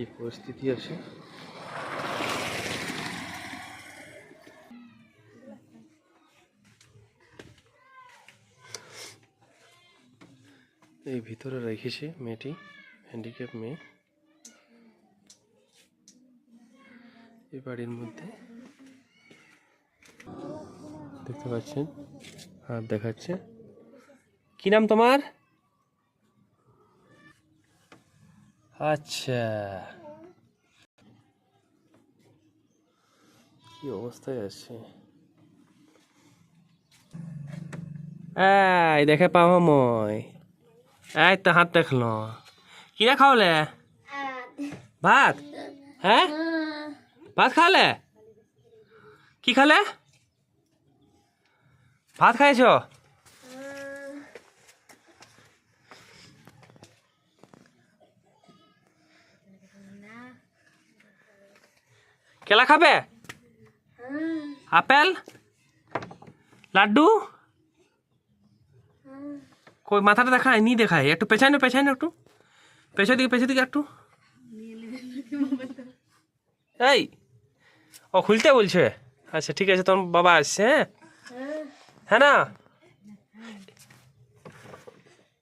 এই পরিস্থিতি আছে। এই ভিতরে রেখেছে মেয়েটি হ্যান্ডিক্যাপ মেয়ে। এই বাড়ির মধ্যে দেখতে পাচ্ছেন, হাত দেখাচ্ছে। কি নাম তোমার? আচ্ছা। কি অবস্থায় আছে? এই দেখে পাবো মই। এই তো হাত দেখল। কিরা খাওয়ালে ভাত? হ্যাঁ? ভাত খালে কি খালে? ভাত খাইছ? কেলা খাবে? আপেল? লাড্ডু? কই, মাথাটা দেখায় নি দেখায় একটু পেছায় না পেছায় না একটু। পেছন দিকে পেছন দিকে একটু। এই, ও খুলতে বলছে। আচ্ছা ঠিক আছে, তোমার বাবা আসছে হ্যাঁ? হ্যাঁ না?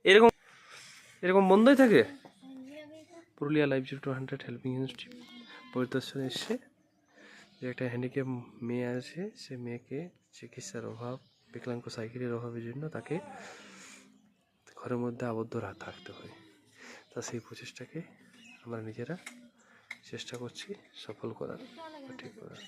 এরকম এরকম বন্ধই থাকে। Purulia live zero to hundred helping institute পরিদর্শনে এসে যে একটা হ্যান্ডিক্যাপ মেয়ে আছে, সে মেয়েকে চিকিৎসার অভাব, বিকলাঙ্গ সাইকেলের অভাবের জন্য তাকে ঘরের মধ্যে আবদ্ধ থাকতে হয়। তা সেই প্রচেষ্টাকে আমরা নিজেরা চেষ্টা করছি সফল করার ঠিক করার।